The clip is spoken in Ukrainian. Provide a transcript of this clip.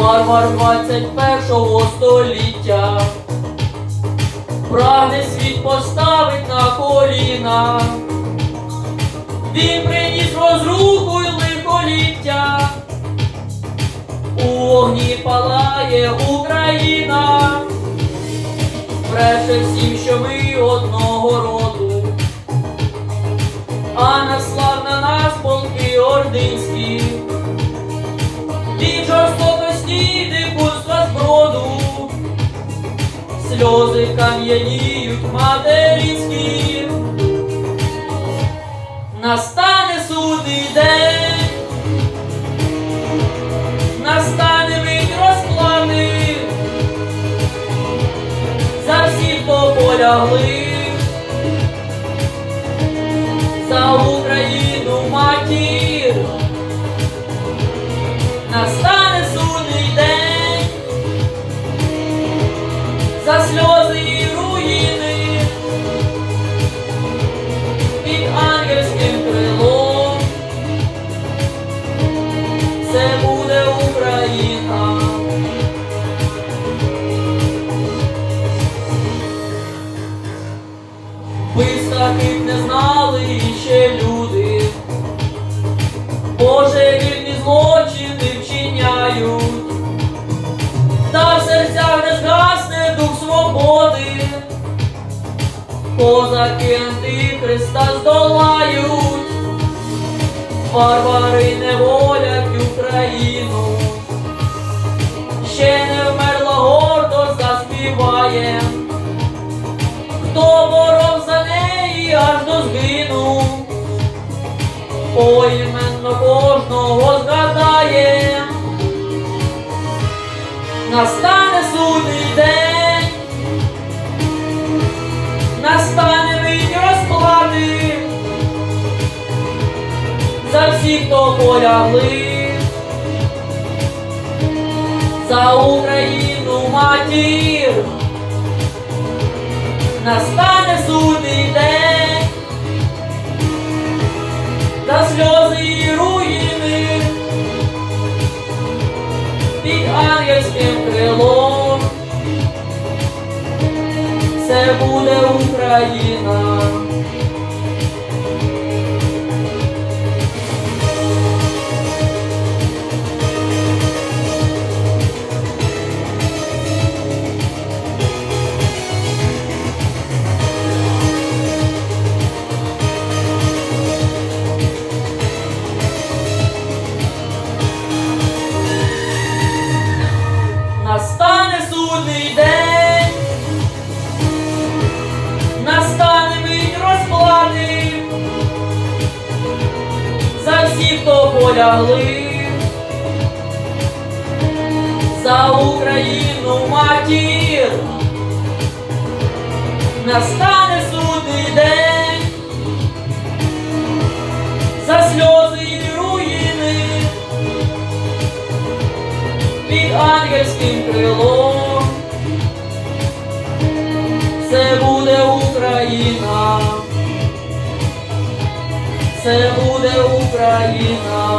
Варвар 21 століття. Прагне світ поставить на коліна. Він приніс розруху й лихоліття. У вогні палає Україна. Бреше всім, що ми одного роду. Сльози кам'яніють материнські. Настане судний день, настане мить розплати. За всіх, хто полягли, за Боже, вільні злочини вчиняють, та в серцях не згасне дух свободи. Козаки антихриста здолають, варвари неволять Україну. Ще не вмерла гордо заспіває, хто боров за неї аж до згину, поіменно кожного згадає, настане судний день, настане мить розплати. За всіх, хто полягли. За Україну матір. Настане судний під ангельським крилом. Це буде Україна. Полягли, за Україну матір. Настане судний день, за сльози і руїни під ангельським крилом. Це буде Україна. Це буде Україна.